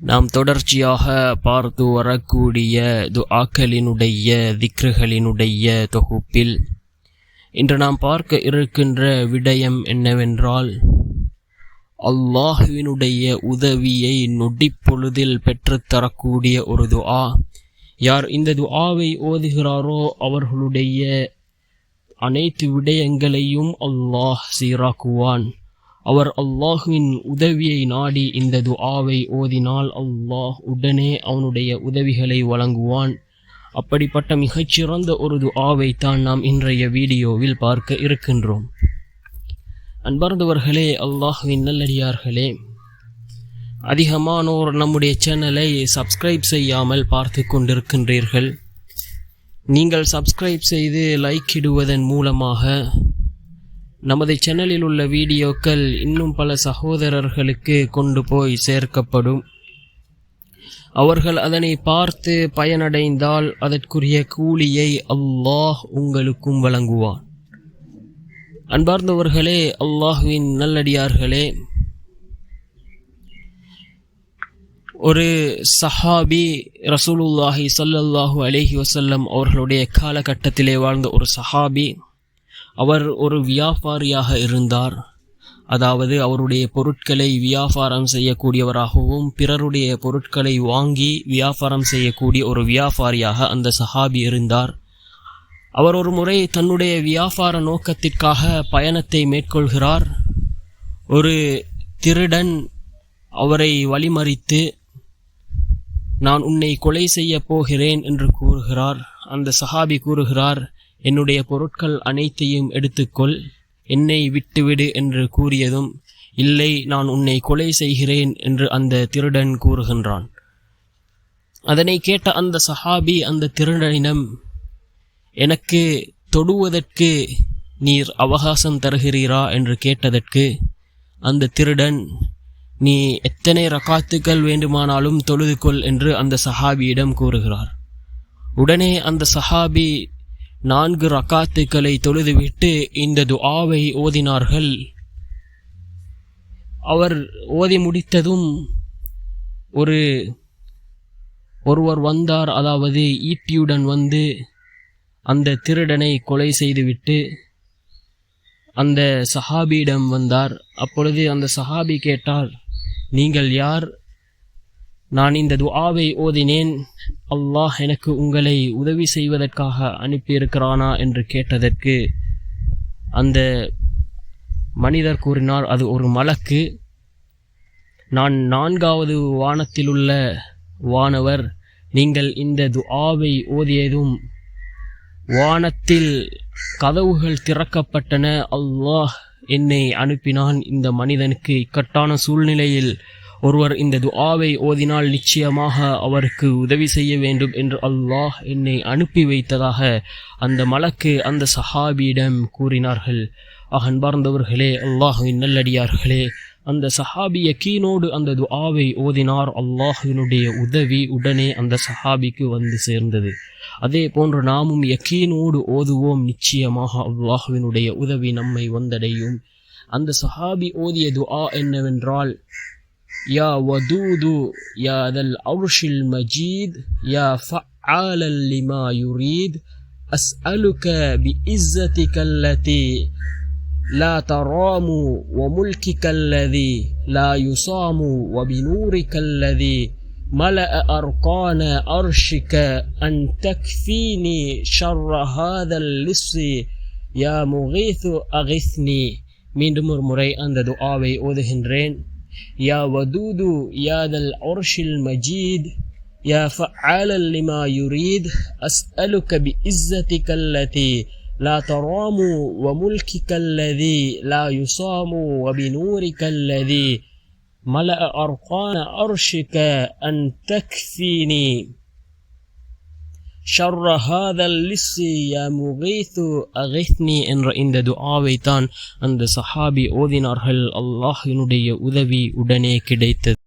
நாம் தொடர்ச்சியாக பார்த்து வரக்கூடிய துஆக்களினுடைய திக்ருகளினுடைய தொகுப்பில் இன்று நாம் பார்க்க இருக்கின்ற விடயம் என்னவென்றால் அல்லாஹுவினுடைய உதவியை நொடிப்பொழுதில் பெற்றுத்தரக்கூடிய ஒரு துஆ. யார் இந்த துஆவை ஓதுகிறாரோ அவர்களுடைய அனைத்து விடயங்களையும் அல்லாஹ் சீராக்குவான். அவர் அல்லாஹுவின் உதவியை நாடி இந்த துஆவை ஓதினால் அல்லாஹ் உடனே அவனுடைய உதவிகளை வழங்குவான். அப்படிப்பட்ட மிகச்சிறந்த ஒரு துஆவை தான் நாம் இன்றைய வீடியோவில் பார்க்க இருக்கின்றோம். அன்பார்ந்தவர்களே அல்லாஹுவின் நல்லடியார்களே அதிகமானோர் நம்முடைய சேனலை சப்ஸ்கிரைப் செய்யாமல் பார்த்து கொண்டிருக்கின்றீர்கள். நீங்கள் சப்ஸ்கிரைப் செய்து லைக் இடுவதன் மூலமாக நமது சேனலில் உள்ள வீடியோக்கள் இன்னும் பல சகோதரர்களுக்கு கொண்டு போய் சேர்க்கப்படும். அவர்கள் அதனை பார்த்து பயனடைந்தால் அதற்குரிய கூலியை அல்லாஹ் உங்களுக்கும் வழங்குவான். அன்பார்ந்தவர்களே அல்லாஹுவின் நல்லடியார்களே ஒரு சஹாபி ரசூலுல்லாஹி சல்லல்லாஹு அலேஹி வசல்லம் அவர்களுடைய காலகட்டத்திலே வாழ்ந்த ஒரு சஹாபி அவர் ஒரு வியாபாரியாக இருந்தார். அதாவது அவருடைய பொருட்களை வியாபாரம் செய்யக்கூடியவராகவும் பிறருடைய பொருட்களை வாங்கி வியாபாரம் செய்யக்கூடிய ஒரு வியாபாரியாக அந்த சஹாபி இருந்தார். அவர் ஒரு முறை தன்னுடைய வியாபார நோக்கத்திற்காக பயணத்தை மேற்கொள்கிறார். ஒரு திருடன் அவரை வழிமறித்து நான் உன்னை கொலை செய்ய போகிறேன் என்று கூறுகிறார். அந்த சஹாபி கூறுகிறார் என்னுடைய பொருட்கள் அனைத்தையும் எடுத்துக்கொள். என்னை விட்டுவிடு என்று கூறியதும் இல்லை நான் உன்னை கொலை செய்கிறேன் என்று அந்த திருடன் கூறுகின்றான். அதனை கேட்ட அந்த சஹாபி அந்த திருடனிடம் எனக்கு தொடுவதற்கு நீர் அவகாசம் தருகிறீரா? என்று கேட்டதற்கு அந்த திருடன் நீ எத்தனை ரகாத்துக்கள் வேண்டுமானாலும் தொழுது கொள் என்று அந்த சஹாபியிடம் கூறுகிறார். உடனே அந்த சஹாபி நான்கு ரக்காத்துக்களை தொழுதுவிட்டு இந்த துஆவை ஓதினார்கள். அவர் ஓதி முடித்ததும் ஒரு ஒருவர் வந்தார். அதாவது ஈட்டியுடன் வந்து அந்த திருடனை கொலை செய்துவிட்டு அந்த சஹாபியிடம் வந்தார். அப்பொழுது அந்த சஹாபி கேட்டார் நீங்கள் யார்? நான் இந்த துஆவை ஓதினேன். அல்லாஹ் எனக்கு உங்களை உதவி செய்வதற்காக அனுப்பியிருக்கிறானா என்று கேட்டதற்கு அந்த மனிதர் கூறினார் அது ஒரு மலக்கு. நான் நான்காவது வானத்திலுள்ள வானவர். நீங்கள் இந்த துஆவை ஓதியதும் வானத்தில் கதவுகள் திறக்கப்பட்டன. அல்லாஹ் என்னை அனுப்பினான். இந்த மனிதனுக்கு இக்கட்டான சூழ்நிலையில் ஒருவர் இந்த துஆவை ஓதினால் நிச்சயமாக அவருக்கு உதவி செய்ய வேண்டும் என்று அல்லாஹ் என்னை அனுப்பி வைத்ததாக அந்த மலக்கு அந்த சஹாபியிடம் கூறினார்கள். அகன்பார்ந்தவர்களே அல்லாஹுவின் நல்லடியார்களே அந்த சஹாபி யக்கீனோடு அந்த துஆவை ஓதினார் அல்லாஹினுடைய உதவி உடனே அந்த சஹாபிக்கு வந்து சேர்ந்தது. அதே போன்று நாமும் யக்கீனோடு ஓதுவோம் நிச்சயமாக அல்லாஹுவினுடைய உதவி நம்மை வந்தடையும். அந்த சஹாபி ஓதிய துஆ என்னவென்றால் يا ودود يا ذا العرش المجيد يا فعالا لما يريد أسألك بعزتك التي لا ترام وملكك الذي لا يصام وبنورك الذي ملأ أرقان أرشك أن تكفيني شر هذا اللص. يا مغيث أغثني. من دمر مريئا أن دعاوي أوذهن رين. يا ودود يا ذا العرش المجيد يا فعالا لما يريد أسألك بعزتك التي لا ترام وملكك الذي لا يصام وبنورك الذي ملأ أرقان عرشك أن تكفيني. ஷர்ர ஹாதல் லிஸ்ஸி யா முகைத்து அகைத்னி என்ற இந்த துஆவை தான் அந்த சஹாபி ஓதினார்கள். அல்லாஹினுடைய உதவி உடனே கிடைத்தது.